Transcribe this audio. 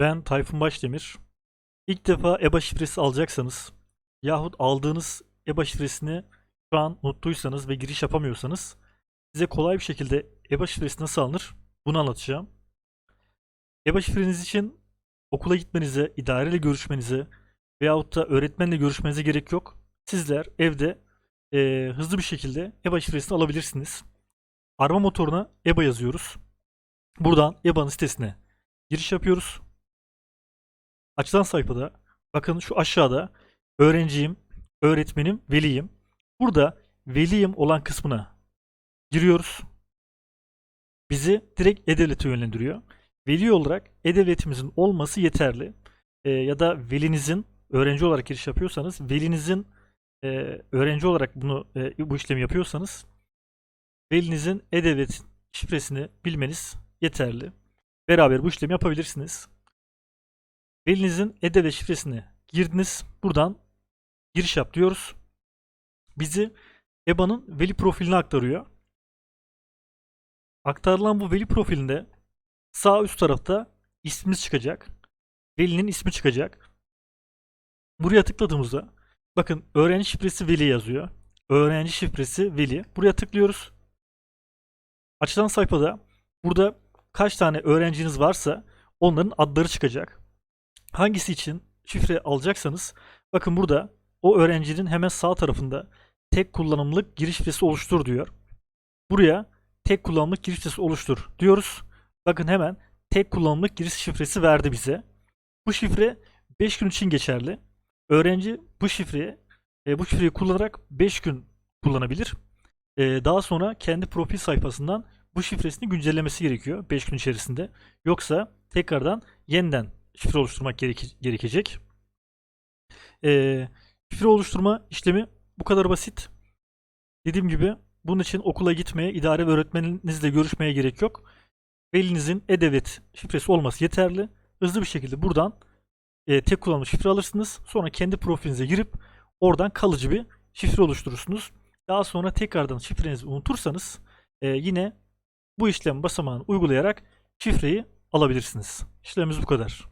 Ben Tayfun Başdemir. İlk defa EBA şifresi alacaksanız yahut aldığınız EBA şifresini şu an unuttuysanız ve giriş yapamıyorsanız size kolay bir şekilde EBA şifresi nasıl alınır bunu anlatacağım. EBA şifreniz için okula gitmenize, idareyle görüşmenize veyahut da öğretmenle görüşmenize gerek yok. Sizler evde eee, hızlı bir şekilde EBA şifresini alabilirsiniz. Arama motoruna EBA yazıyoruz. Buradan EBA'nın sitesine giriş yapıyoruz. Açılan sayfada bakın şu aşağıda öğrenciyim, öğretmenim, veliyim. Burada veliyim olan kısmına giriyoruz. Bizi direkt E-Devlet'e yönlendiriyor. Veli olarak E-Devlet'imizin olması yeterli. Ee, ya da velinizin öğrenci olarak giriş yapıyorsanız velinizin e, öğrenci olarak bunu e, bu işlemi yapıyorsanız velinizin E-Devlet şifresini bilmeniz yeterli. Beraber bu işlemi yapabilirsiniz. Velinizin E-Devlet şifresini girdiniz. Buradan giriş yap diyoruz. Bizi EBA'nın veli profiline aktarıyor. Aktarılan bu veli profilinde sağ üst tarafta ismimiz çıkacak. Velinin ismi çıkacak. Buraya tıkladığımızda bakın öğrenci şifresi veli yazıyor. Öğrenci şifresi veli. Buraya tıklıyoruz. Açılan sayfada burada kaç tane öğrenciniz varsa onların adları çıkacak. Hangisi için şifre alacaksanız bakın burada o öğrencinin hemen sağ tarafında tek kullanımlık giriş şifresi oluştur diyor. Buraya tek kullanımlık giriş şifresi oluştur diyoruz. Bakın hemen tek kullanımlık giriş şifresi verdi bize. Bu şifre 5 gün için geçerli. Öğrenci bu şifreyi e, bu şifreyi kullanarak 5 gün kullanabilir. E, daha sonra kendi profil sayfasından bu şifresini güncellemesi gerekiyor 5 gün içerisinde. Yoksa tekrardan yeniden şifre oluşturmak gereke- gerekecek. E, şifre oluşturma işlemi bu kadar basit. Dediğim gibi bunun için okula gitmeye, idare ve öğretmeninizle görüşmeye gerek yok. Velinizin E-Devlet şifresi olması yeterli. Hızlı bir şekilde buradan e, tek kullanımlı şifre alırsınız. Sonra kendi profilinize girip oradan kalıcı bir şifre oluşturursunuz. Daha sonra tekrardan şifrenizi unutursanız e, yine bu işlem basamağını uygulayarak şifreyi alabilirsiniz. İşlemimiz bu kadar.